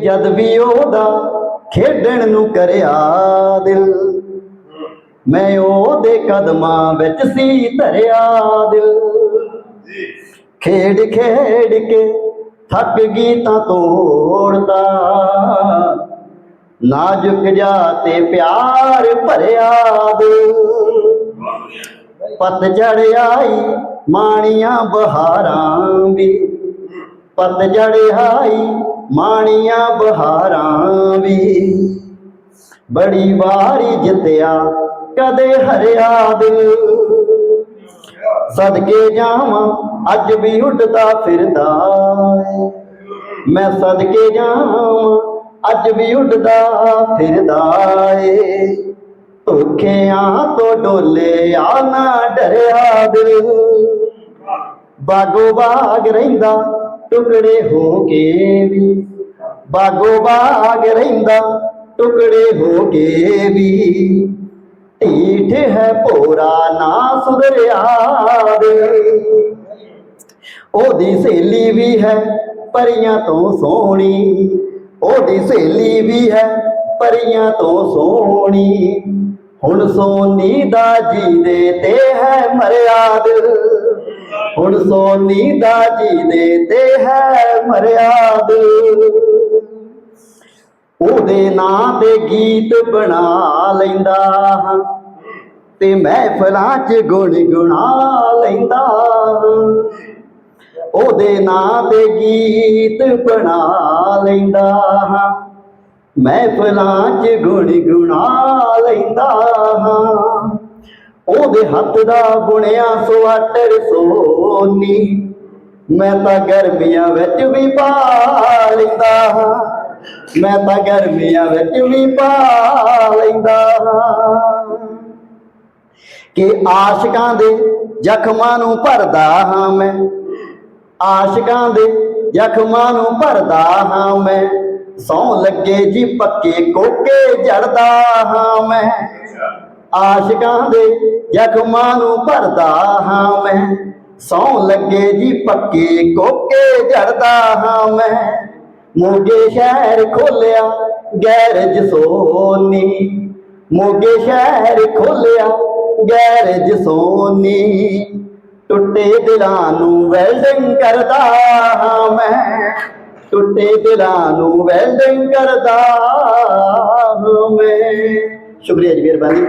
ਜਦ ਵੀ ਉਹਦਾ ਖੇਡਣ ਨੂੰ ਕਰਿਆ ਦਿਲ। ਮੈਂ ਉਹਦੇ ਕਦਮਾਂ ਵਿੱਚ ਸੀ ਧਰਿਆ ਦਿਲ। ਖੇਡ ਖੇਡ ਕੇ ਥੱਕ ਗਈ ਤਾਂ ਤੋੜਦਾ। ਨਾਜ਼ੁਕ ਜਾ ਤੇ ਪਿਆਰ ਭਰਿਆ ਦਿਲ। ਪਤਝੜ ਆਈ ਮਾਣੀਆਂ ਬਹਾਰਾਂ ਵੀ। ਪਤਝੜ ਆਈ ਮਾਣੀਆਂ ਬਹਾਰਾਂ ਵੀ। ਬੜੀ ਵਾਰੀ ਜਿੱਤਿਆ, ਕਦੇ ਹਰਿਆ ਦਿਲ। ਸਦਕੇ ਜਾਵਾਂ, ਅੱਜ ਵੀ ਉੱਡਦਾ ਫਿਰਦਾ ਏ। ਮੈਂ ਸਦਕੇ ਜਾਵਾਂ, ਅੱਜ ਵੀ ਉੱਡਦਾ ਫਿਰਦਾ ਏ। ਧੋਖਿਆਂ ਤੋਂ ਡੋਲੇ ਆ ਨਾ ਡਰਿਆ ਦਿਲ। ਬਾਗੋ ਬਾਗ ਰਹਿੰਦਾ ਟੁਕੜੇ ਹੋ ਕੇ ਵੀ ਬਾਗੋ ਬਾਗ ਰਹਿੰਦਾ, ਟੁਕੜੇ ਹੋ ਕੇ ਵੀ। ਢੀਠ ਹੈ ਭੋਰਾ ਨਾ ਸੁਧਰਿਆ ਦੇ। ਉਹਦੀ ਸਹੇਲੀ ਵੀ ਹੈ ਪਰੀਆਂ ਤੋਂ ਸੋਹਣੀ। ਉਹਦੀ ਸਹੇਲੀ ਵੀ ਹੈ ਪਰੀਆਂ ਤੋਂ ਸੋਹਣੀ। ਹੁਣ ਸੋਨੀ ਦਾ ਜੀ ਦੇ ਤੇ ਹੈ ਮਰਿਆ ਦਿਲ। ਹੁਣ ਸੋਨੀ ਦਾ ਜੀ ਦੇ ਤੇ ਹੈ ਮਰਿਆਦ। ਉਹਦੇ ਨਾਂ ਤੇ ਗੀਤ ਬਣਾ ਲੈਂਦਾ ਹਾਂ ਤੇ ਮਹਿਫਲਾਂ 'ਚ ਗੁਣ ਗੁਣਾ ਲੈਂਦਾ ਹਾਂ। ਉਹਦੇ ਨਾਂ ਦੇ ਗੀਤ ਬਣਾ ਲੈਂਦਾ ਹਾਂ, ਮਹਿਫਲਾਂ 'ਚ ਗੁਣ ਗੁਣਾ ਲੈਂਦਾ ਹਾਂ। ਉਹਦੇ ਹੱਥ ਦਾ ਬੁਣਿਆ ਸਵਾਟਰ ਸੋਨੀ। ਮੈਂ ਤਾਂ ਗਰਮੀਆਂ ਵਿੱਚ ਵੀ ਪਾ ਲੈਂਦਾ ਮੈਂ ਤਾਂ ਗਰਮੀਆਂ ਵਿੱਚ ਵੀ ਪਾ ਲੈਂਦਾ ਕਿ ਆਸ਼ਿਕਾਂ ਦੇ ਜ਼ਖਮਾਂ ਨੂੰ ਭਰਦਾ ਹਾਂ ਮੈਂ। ਆਸ਼ਿਕਾਂ ਦੇ ਜ਼ਖਮਾਂ ਨੂੰ ਭਰਦਾ ਹਾਂ ਮੈਂ। ਸੌ ਲੱਗੇ ਜੀ ਪੱਕੇ ਕੋਕੇ ਜੜਦਾ ਹਾਂ ਮੈਂ। ਆਸ਼ਿਕਾਂ ਦੇ ਜ਼ਖਮਾਂ ਨੂੰ ਭਰਦਾ ਹਾਂ ਮੈਂ। ਸੌ ਲੱਗੇ ਜੀ ਪੱਕੇ ਕੋਕੇ ਜੜਦਾ ਹਾਂ ਮੈਂ। ਮੋਗੇ ਸ਼ਹਿਰ ਖੋਲਿਆ, ਗੈਰਜ ਸੋਨੀ। ਮੋਗੇ ਸ਼ਹਿਰ ਖੋਲਿਆ, ਗੈਰਜ ਸੋਨੀ। ਟੁੱਟੇ ਦਿਲਾਂ ਨੂੰ ਵੈਲਡਿੰਗ ਕਰਦਾ ਹਾਂ ਮੈਂ। ਟੁੱਟੇ ਦਿਲਾਂ ਨੂੰ ਵੈਲਡਿੰਗ ਕਰਦਾ ਹਾਂ ਮੈਂ। ਸ਼ੁਕਰੀਆ ਜੀ ਮਿਹਰਬਾਨੀ।